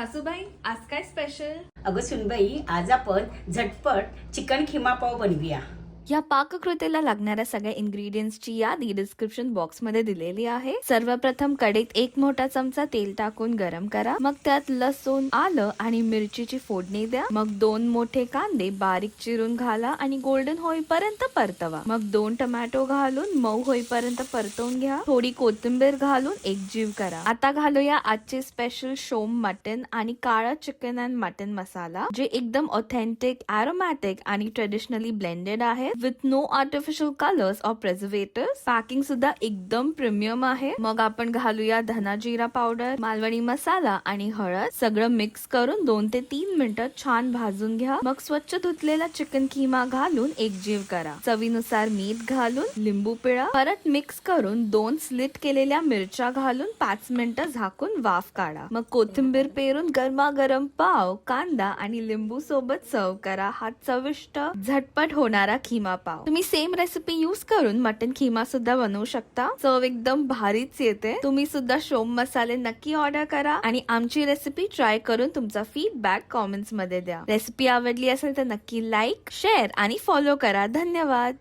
सासूबाई आज काय स्पेशल अगं सुनबाई आज आपण झटपट चिकन खिमा पाव बनवूया. या पाककृतीला लागणाऱ्या सगळ्या इन्ग्रेडियंट्सची यादी डिस्क्रिप्शन बॉक्समध्ये दिलेली आहे. सर्वप्रथम कढईत एक मोठा चमचा तेल टाकून गरम करा. मग त्यात लसूण आलं आणि मिरचीची फोडणी द्या. मग दोन मोठे कांदे बारीक चिरून घाला आणि गोल्डन होईपर्यंत परतवा. मग दोन टमॅटो घालून मऊ होईपर्यंत परतवून घ्या. थोडी कोथिंबीर घालून एक जीव करा. आता घालूया आजचे स्पेशल शोम मटन आणि काळा चिकन अँड मटन मसाला जे एकदम ऑथेंटिक अरोमॅटिक आणि ट्रेडिशनली ब्लेंडेड आहे. With no artificial colours or preservative packing सुद्धा एकदम प्रीमियम आहे. मग आपण घालूया धना जिरा पावडर मालवणी मसाला आणि हळद. सगळं मिक्स करून दोन ते तीन मिनिटं छान भाजून घ्या. मग स्वच्छ धुतलेला चिकन किमा घालून एकजीव करा. चवीनुसार मीठ घालून लिंबू पिळा. परत मिक्स करून दोन स्लिट केलेल्या मिरच्या घालून पाच मिनिटं झाकून वाफ काढा. मग कोथिंबीर पेरून गरमागरम पाव कांदा आणि लिंबू सोबत सर्व करा. हा चविष्ट झटपट होणारा खिमा पाव. तुम्ही सेम रेसिपी युज करून मटन खिमा सुद्धा बनवू शकता. चव एकदम भारीच येते. तुम्ही सुद्धा शोम मसाले नक्की ऑर्डर करा आणि आमची रेसिपी ट्राय करून तुमचा फीडबॅक कॉमेंट्समध्ये द्या. रेसिपी आवडली असेल तर नक्की लाईक शेअर आणि फॉलो करा. धन्यवाद!